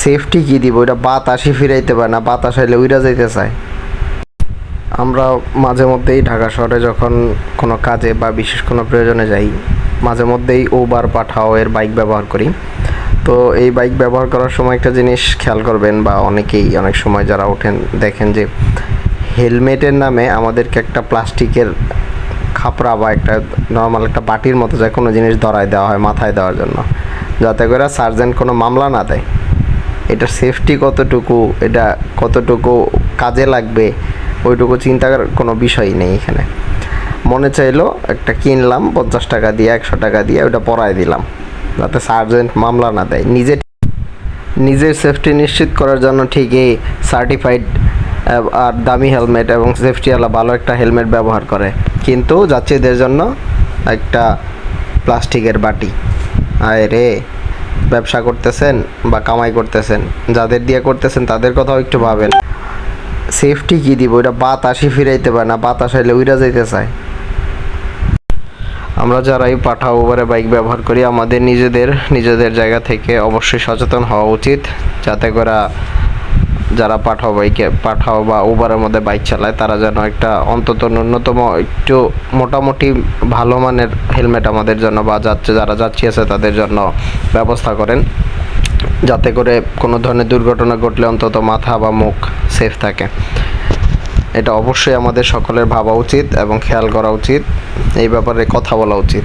Safety কি দিব? ওইটা বাতাসই ফিরাইতে পারে না, বাতাস আইলে উইরা যাইতে চায়। আমরা মাঝে মধ্যেই ঢাকা শহরে যখন কোনো কাজে বা বিশেষ কোনো প্রয়োজনে যাই, মাঝে মধ্যেই ওবার পাঠাও এর বাইক ব্যবহার করি। তো এই বাইক ব্যবহার করার সময় একটা জিনিস খেয়াল করবেন বা অনেকেই অনেক সময় যারা ওঠেন দেখেন যে, হেলমেটের নামে আমাদেরকে একটা প্লাস্টিকের খাপড়া বা একটা নর্মাল একটা বাটির মতো যে কোনো জিনিস ধরায় দেওয়া হয় মাথায় দেওয়ার জন্য। যাতে করে সার্জেন্ট কোনো মামলা না দেয়। এটার সেফটি কতটুকু, এটা কতটুকু কাজে লাগবে, ওইটুকু চিন্তা করার কোনো বিষয় নেই এখানে। মনে চাইলো একটা কিনলাম, পঞ্চাশ টাকা দিয়ে, একশো টাকা দিয়ে ওটা পরায় দিলাম। যাতে সার্জেন্ট মামলা না দেয়। নিজে, নিজের সেফটি নিশ্চিত করার জন্য ঠিকই সার্টিফাইড আর দামি হেলমেট এবং সেফটিওয়ালা ভালো একটা হেলমেট ব্যবহার করে। কিন্তু যাত্রীদের জন্য একটা প্লাস্টিকের বাটি। আয় রে। ব্যবসা করতেছেন বা কামাই করতেছেন, যাদের দিয়ে করতেছেন তাদের কথাও একটু ভাবেন। সেফটি কী দিব? ওইটা বাতাসই ফিরাইতে পারে না, বাতাস আইলে উইরা যাইতে চায়। আমরা যারাই পাঠা ওভারে বাইক ব্যবহার করি, আমাদের নিজেদের নিজেদের জায়গা থেকে অবশ্যই সচেতন হওয়া উচিত, যাতে করে যারা পাঠাও বাইকে, পাঠাও বা উবারের মধ্যে বাইক চালায়, তারা যেন একটা অন্তত ন্যূনতম একটু মোটামুটি ভালো মানের হেলমেট আমাদের জন্য বা যাচ্ছে, যারা যাচ্ছি আছে তাদের জন্য ব্যবস্থা করেন। যাতে করে কোনো ধরনের দুর্ঘটনা ঘটলে অন্তত মাথা বা মুখ সেফ থাকে। এটা অবশ্যই আমাদের সকলের ভাবা উচিত এবং খেয়াল করা উচিত। এই ব্যাপারে কথা বলা উচিত।